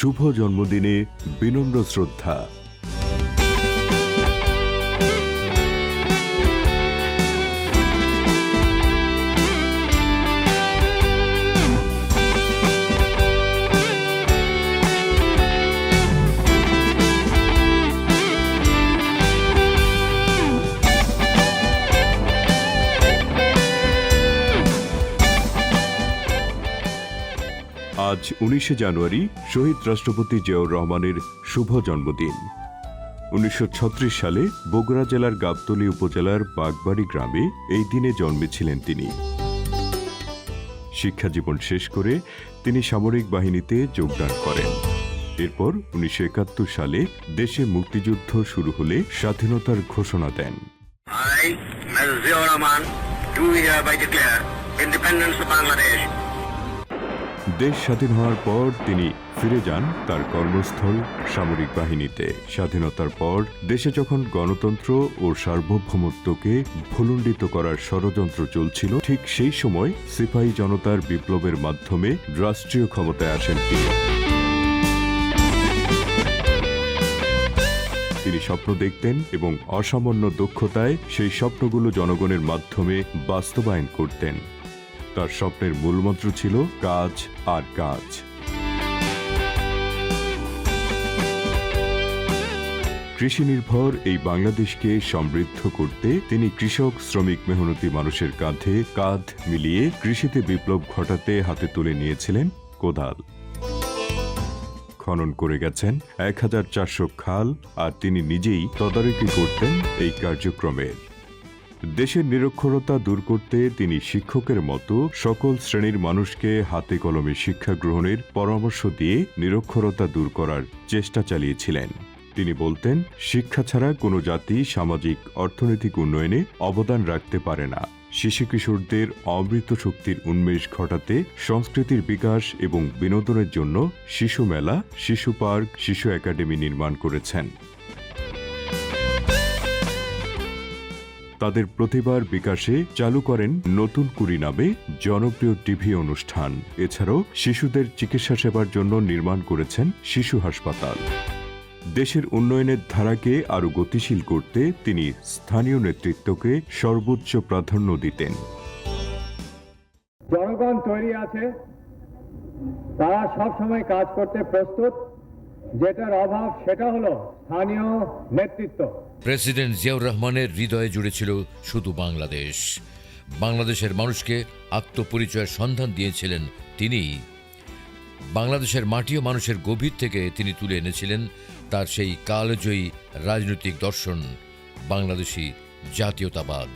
শুভ জন্মদিনে বিনম্র শ্রদ্ধা। আজ উনিশে জানুয়ারি শহীদ রাষ্ট্রপতি জিয়াউর রহমানের শুভ জন্মদিন। উনিশশো ছত্রিশ সালে বগুড়া জেলার গাবতলী উপজেলার বাগবাড়ি গ্রামে এই দিনে জন্মেছিলেন তিনি। শিক্ষা জীবন শেষ করে তিনি সামরিক বাহিনীতে যোগদান করেন। এরপর উনিশশো একাত্তর সালে দেশে মুক্তিযুদ্ধ শুরু হলে স্বাধীনতার ঘোষণা দেন। Independence of Bangladesh দেশ স্বাধীন হওয়ার পর তিনি ফিরে যান তার কর্মস্থল সামরিক বাহিনীতে। স্বাধীনতার পর দেশে যখন গণতন্ত্র ও সার্বভৌমত্বকে ভুলুণ্ডিত করার ষড়যন্ত্র চলছিল, ঠিক সেই সময় সিপাহী জনতার বিপ্লবের মাধ্যমে রাষ্ট্রীয় ক্ষমতায় আসেন তিনি। তিনি স্বপ্ন দেখতেন এবং অসামান্য দক্ষতায় সেই স্বপ্নগুলো জনগণের মাধ্যমে বাস্তবায়ন করতেন। তার স্বপ্নের মূলমন্ত্র ছিল কাজ আর কাজ। কৃষি নির্ভর এই বাংলাদেশকে সমৃদ্ধ করতে তিনি কৃষক, শ্রমিক, মেহনতি মানুষের কাঁধে কাঁধ মিলিয়ে কৃষিতে বিপ্লব ঘটাতে হাতে তুলে নিয়েছিলেন কোদাল। খনন করে গেছেন এক হাজার চারশো খাল আর তিনি নিজেই তদারকি করতেন এই কার্যক্রমের দেশের নিরক্ষরতা দূর করতে তিনি শিক্ষকের মতো সকল শ্রেণির মানুষকে হাতে কলমে শিক্ষা গ্রহণের পরামর্শ দিয়ে নিরক্ষরতা দূর করার চেষ্টা চালিয়েছিলেন। তিনি বলতেন, শিক্ষা ছাড়া কোনো জাতি সামাজিক, অর্থনৈতিক উন্নয়নে অবদান রাখতে পারে না। শিশু কিশোরদের অমৃত শক্তির উন্মেষ ঘটাতে সংস্কৃতির বিকাশ এবং বিনোদনের জন্য শিশু মেলা, শিশু পার্ক, শিশু একাডেমি নির্মাণ করেছেন। তাদের প্রতিভার বিকাশে চালু করেন নতুন কুড়ি নামে জনপ্রিয় টিভি অনুষ্ঠান। এছাড়াও শিশুদের চিকিৎসা সেবার জন্য নির্মাণ করেছেন শিশু হাসপাতাল। দেশের উন্নয়নের ধারাকে আরও গতিশীল করতে তিনি স্থানীয় নেতৃত্বকে সর্বোচ্চ প্রাধান্য দিতেন। জনগণ তৈরি আছে। তারা সবসময় কাজ করতে প্রস্তুত। যেটার অভাব সেটা হলো স্থানীয় নেতৃত্ব। প্রেসিডেন্ট জিয়াউর রহমানের হৃদয়ে জুড়েছিল শুধু বাংলাদেশ। বাংলাদেশের মানুষকে আত্মপরিচয়ের সন্ধান দিয়েছিলেন তিনি। বাংলাদেশের মাটি ও মানুষের গভীর থেকে তিনি তুলে এনেছিলেন তার সেই কালজয়ী রাজনৈতিক দর্শন, বাংলাদেশি জাতীয়তাবাদ।